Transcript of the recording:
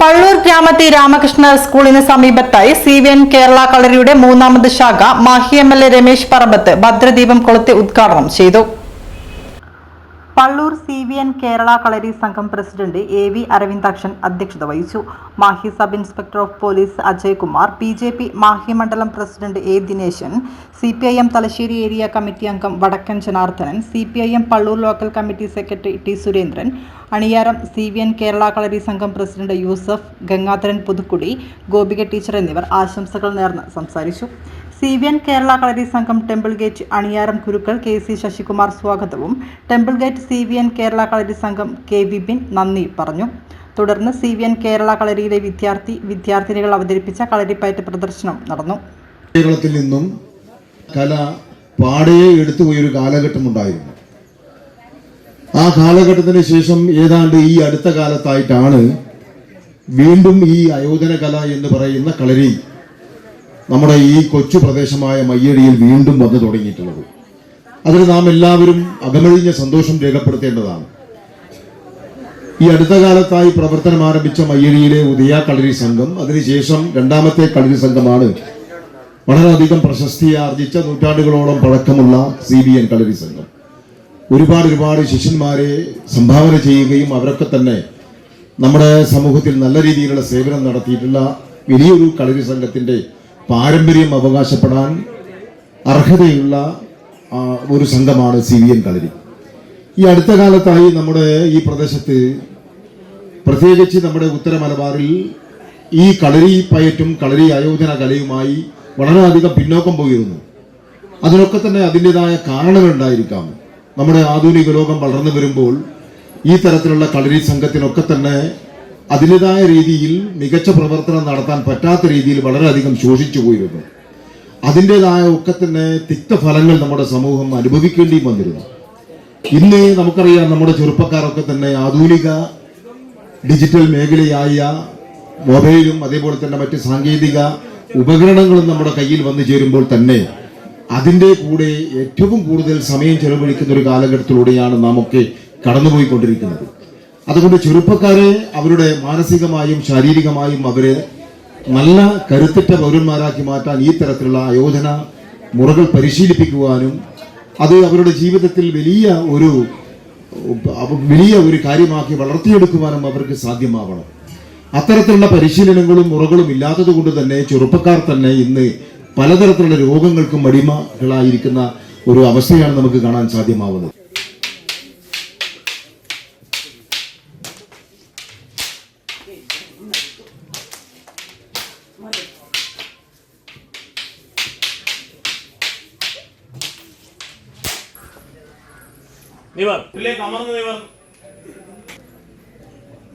പള്ളൂർ ഗ്രാമത്തെ രാമകൃഷ്ണ സ്കൂളിന് സമീപത്തായി സി വി എൻ കേരള കളരിയുടെ മൂന്നാമത് ശാഖ Mahe M L A Ramesh Parambath ഭദ്രദീപം കൊളുത്തി ഉദ്ഘാടനം ചെയ്തു. Pallur C V N Kerala Kalari Sangham president A V Aravindakshan അധ്യക്ഷത വഹിച്ചു. Mahe sub inspector of police Ajay Kumar B J P Mahe മണ്ഡലം president A Dineshan C P I M Thalassery area committee അംഗം Vadakkan Janardhanan C P I M Pallur local committee secretary T Surendran Aniyaram C V N Kerala Kalari Sangham president Yusuf Gangadharan Puthukkudi Gopika teacher എന്നിവർ ആശംസകൾ നേർന്ന് സംസാരിച്ചു. C V N Kerala Kalari Sangham temple gate Aniyaram Kurukkal K C Sasikumar സ്വാഗതവും. Temple gate C V N Kerala Kalari Sangham K Vipin നന്ദി പറഞ്ഞു. തുടർന്ന് C V N Kerala കളരിയിലെ വിദ്യാർത്ഥി വിദ്യാർത്ഥിനികൾ അവതരിപ്പിച്ച കളരിപ്പയറ്റ് പ്രദർശനം നടന്നു. കേരളത്തിൽ നിന്നും കല പാടയെ എടുത്തുപോയൊരു കാലഘട്ടം ഉണ്ടായിരുന്നു ആ കാലഘട്ടത്തിന് ശേഷം ഏതാണ്ട് ഈ അടുത്ത കാലത്തായിട്ടാണ് വീണ്ടും ഈ അയോധന കല എന്ന് പറയുന്ന കളരി നമ്മുടെ ഈ കൊച്ചു പ്രദേശമായ മയ്യടിയിൽ വീണ്ടും വന്നു തുടങ്ങിയിട്ടുള്ളത്. അതിന് നാം എല്ലാവരും അകമഴിഞ്ഞ സന്തോഷം രേഖപ്പെടുത്തേണ്ടതാണ്. ഈ അടുത്ത കാലത്തായി പ്രവർത്തനം ആരംഭിച്ച മയ്യടിയിലെ ഉദയ കളരി സംഘം അതിനുശേഷം രണ്ടാമത്തെ കളരി സംഘമാണ് വളരെയധികം പ്രശസ്തി ആർജിച്ച നൂറ്റാണ്ടുകളോളം പഴക്കമുള്ള സി ബി എൻ കളരി സംഘം. ഒരുപാട് ഒരുപാട് ശിഷ്യന്മാരെ സംഭാവന ചെയ്യുകയും അവരൊക്കെ തന്നെ നമ്മുടെ സമൂഹത്തിൽ നല്ല രീതിയിലുള്ള സേവനം നടത്തിയിട്ടുള്ള വലിയൊരു കളരി സംഘത്തിന്റെ പാരമ്പര്യം അവകാശപ്പെടാൻ അർഹതയുള്ള ഒരു സംഘമാണ് സി വി എൻ കളരി. ഈ അടുത്ത കാലത്തായി നമ്മുടെ ഈ പ്രദേശത്ത് പ്രത്യേകിച്ച് നമ്മുടെ ഉത്തര മലബാറിൽ ഈ കളരി പയറ്റും കളരി ആയോധന കലയുമായി വളരെയധികം പിന്നോക്കം പോയിരുന്നു. അതിനൊക്കെ തന്നെ അതിന്റെതായ കാരണങ്ങളുണ്ടായിരിക്കാം നമ്മുടെ ആധുനിക ലോകം വളർന്നു വരുമ്പോൾ ഈ തരത്തിലുള്ള കളരി സംഘത്തിനൊക്കെ തന്നെ അതിന്റെതായ രീതിയിൽ മികച്ച പ്രവർത്തനം നടത്താൻ പറ്റാത്ത രീതിയിൽ വളരെയധികം ശോഷിച്ചു പോയിരുന്നു. അതിന്റെതായ ഒക്കെ തന്നെ തിക്തഫലങ്ങൾ നമ്മുടെ സമൂഹം അനുഭവിക്കേണ്ടിയും വന്നിരുന്നു. ഇന്ന് നമുക്കറിയാം നമ്മുടെ ചെറുപ്പക്കാരൊക്കെ തന്നെ ആധുനിക ഡിജിറ്റൽ മേഖലയായ മൊബൈലും അതേപോലെ തന്നെ മറ്റ് സാങ്കേതിക ഉപകരണങ്ങളും നമ്മുടെ കയ്യിൽ വന്നു ചേരുമ്പോൾ തന്നെ അതിന്റെ കൂടെ ഏറ്റവും കൂടുതൽ സമയം ചെലവഴിക്കുന്ന ഒരു കാലഘട്ടത്തിലൂടെയാണ് നാം ഒക്കെ കടന്നുപോയിക്കൊണ്ടിരിക്കുന്നത്. അതുകൊണ്ട് ചെറുപ്പക്കാരെ അവരുടെ മാനസികമായും ശാരീരികമായും അവരെ നല്ല കരുത്തിട്ട പൗരന്മാരാക്കി മാറ്റാൻ ഈ തരത്തിലുള്ള ആയോധന മുറകൾ പരിശീലിപ്പിക്കുവാനും അത് അവരുടെ ജീവിതത്തിൽ വലിയ ഒരു വലിയ ഒരു കാര്യമാക്കി വളർത്തിയെടുക്കുവാനും അവർക്ക് സാധ്യമാവണം. അത്തരത്തിലുള്ള പരിശീലനങ്ങളും മുറകളും ഇല്ലാത്തത് കൊണ്ട് തന്നെ ചെറുപ്പക്കാർ തന്നെ ഇന്ന് പലതരത്തിലുള്ള രോഗങ്ങൾക്കും അടിമകളായിരിക്കുന്ന ഒരു അവസ്ഥയാണ് നമുക്ക് കാണാൻ സാധ്യമാവുന്നത്. നിവർ. ഇതിലേക്ക് അമർന്ന് നിവർ.